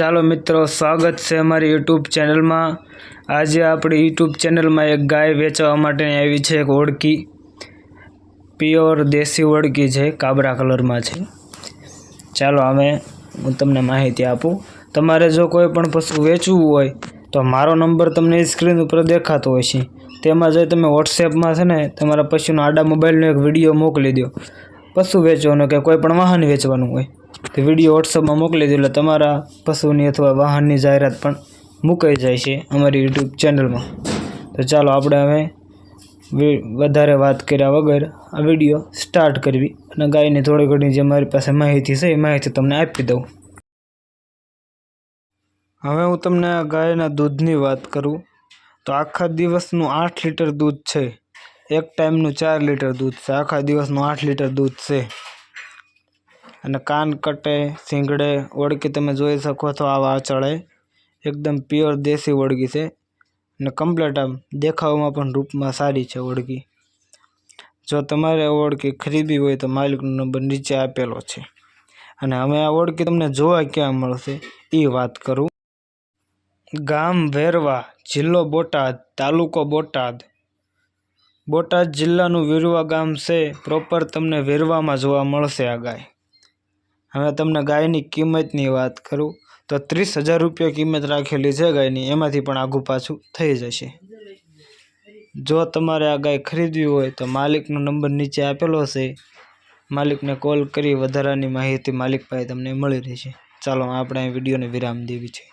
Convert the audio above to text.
ચાલો મિત્રો, સ્વાગત છે અમારી યુટ્યુબ ચેનલમાં. આજે આપણી યુટ્યુબ ચેનલમાં એક ગાય વેચવા માટેની આવી છે, એક ઓળકી પ્યોર દેશી ઓળકી છે, કાબરા કલરમાં છે. ચાલો અમે હું તમને માહિતી આપું. તમારે જો કોઈ પણ પશુ વેચવું હોય, તો મારો નંબર તમને સ્ક્રીન ઉપર દેખાતો હોય છે. તેમાં જઈ તમે વોટ્સએપમાં છે ને, તમારા પશુનો આડા મોબાઈલનો એક વીડિયો મોકલી દો પશુ વેચવાનું કે કોઈ પણ વાહન વેચવાનું હોય. તો વીડિયો વોટ્સઅપમાં મોકલી દો એટલે તમારા પશુની અથવા વાહનની જાહેરાત પણ મુકાઈ જાય છે અમારી યુટ્યુબ ચેનલમાં તો ચાલો આપણે હવે વધારે વાત કર્યા વગર આ વીડિયો સ્ટાર્ટ કરવી અને ગાયની થોડી ઘણી જે મારી પાસે માહિતી છે એ માહિતી તમને આપી દઉં. હવે હું તમને આ ગાયના દૂધની વાત કરું. તો આખા દિવસનું આઠ લીટર દૂધ છે. એક ટાઈમનું ચાર લીટર દૂધ છે. આખા દિવસનું આઠ લીટર દૂધ છે. અને કાન કટે સિંગડે ઓળકી તમે જોઈ શકો છો આવા ચડે એકદમ પ્યોર દેશી ઓળગી છે. અને કમ્પ્લેટ આમ દેખાવમાં પણ રૂપમાં સારી છે ઓળગી જો તમારે આ ઓળકી ખરીદવી હોય તો માલિકનો નંબર નીચે આપેલો છે. અને હવે આ ઓળકી તમને જોવા ક્યાં મળશે એ વાત કરું. ગામ વેરવા જિલ્લો બોટાદ, તાલુકો બોટાદ. બોટાદ જિલ્લાનું વેરવા ગામ છે. પ્રોપર તમને વેરવામાં જોવા મળશે આ ગાય. હવે તમને ગાયની કિંમતની વાત કરું, તો ત્રીસ હજાર રૂપિયા કિંમત રાખેલી છે ગાયની, એમાંથી પણ આઘું પાછું થઈ જશે. જો તમારે આ ગાય ખરીદવી હોય તો માલિકનો નંબર નીચે આપેલો છે માલિકને કોલ કરી વધારાની માહિતી માલિક પાસે તમને મળી રહેશે. ચાલો, આપણે આ વિડીયોને વિરામ દેવી છે.